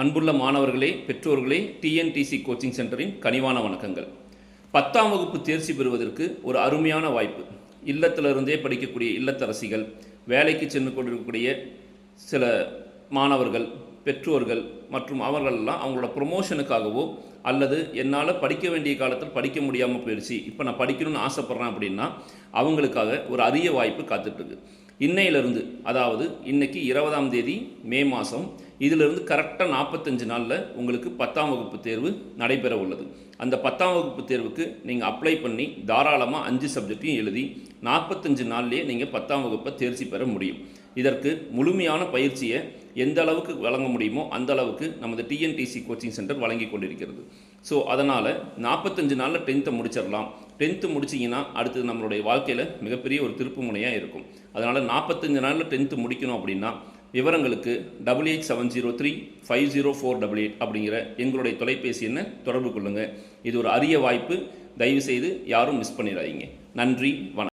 அன்புள்ள மாணவர்களே பெற்றோர்களே டிஎன்டிசி கோச்சிங் சென்டரின் கனிவான வணக்கங்கள். பத்தாம் வகுப்பு தேர்ச்சி பெறுவதற்கு ஒரு அருமையான வாய்ப்பு. இல்லத்திலிருந்தே படிக்கக்கூடிய இல்லத்தரசிகள் வேலைக்கு சென்று கொண்டிருக்கக்கூடிய சில மாணவர்கள் பெற்றோர்கள் மற்றும் அவர்களெல்லாம் அவங்களோட ப்ரொமோஷனுக்காகவோ அல்லது என்னால் படிக்க வேண்டிய காலத்தில் படிக்க முடியாமல் போயிடுச்சு இப்போ நான் படிக்கணும்னு ஆசைப்பட்றேன் அப்படின்னா அவங்களுக்காக ஒரு அரிய வாய்ப்பு காத்துட்ருக்கு இன்னையிலிருந்து அதாவது இன்றைக்கி இருபதாம் தேதி மே மாதம் இதிலிருந்து கரெக்டாக நாற்பத்தஞ்சு நாளில் உங்களுக்கு பத்தாம் வகுப்பு தேர்வு நடைபெற உள்ளது. அந்த பத்தாம் வகுப்பு தேர்வுக்கு நீங்கள் அப்ளை பண்ணி தாராளமாக அஞ்சு சப்ஜெக்டையும் எழுதி நாற்பத்தஞ்சு நாள்லேயே நீங்கள் பத்தாம் வகுப்பை தேர்ச்சி பெற முடியும். இதற்கு முழுமையான பயிற்சியை எந்த அளவுக்கு வழங்க முடியுமோ அந்த அளவுக்கு நமது டிஎன்டிசி கோச்சிங் சென்டர் வழங்கி கொண்டிருக்கிறது. ஸோ அதனால் நாற்பத்தஞ்சு நாளில் டென்த்தை முடிச்சிடலாம். டென்த்து முடிச்சிங்கன்னா அடுத்தது நம்மளுடைய வாழ்க்கையில் மிகப்பெரிய ஒரு திருப்பு முனையாக இருக்கும். அதனால் நாற்பத்தஞ்சு நாளில் டென்த்து முடிக்கணும் அப்படின்னா விவரங்களுக்கு double eight seven zero three five zero four double eight அப்படிங்கிற எங்களுடைய தொலைபேசி எண்ணை தொடர்பு கொள்ளுங்கள் இது ஒரு அரிய வாய்ப்பு. தயவுசெய்து யாரும் மிஸ் பண்ணிடாதீங்க. நன்றி வணக்கம்.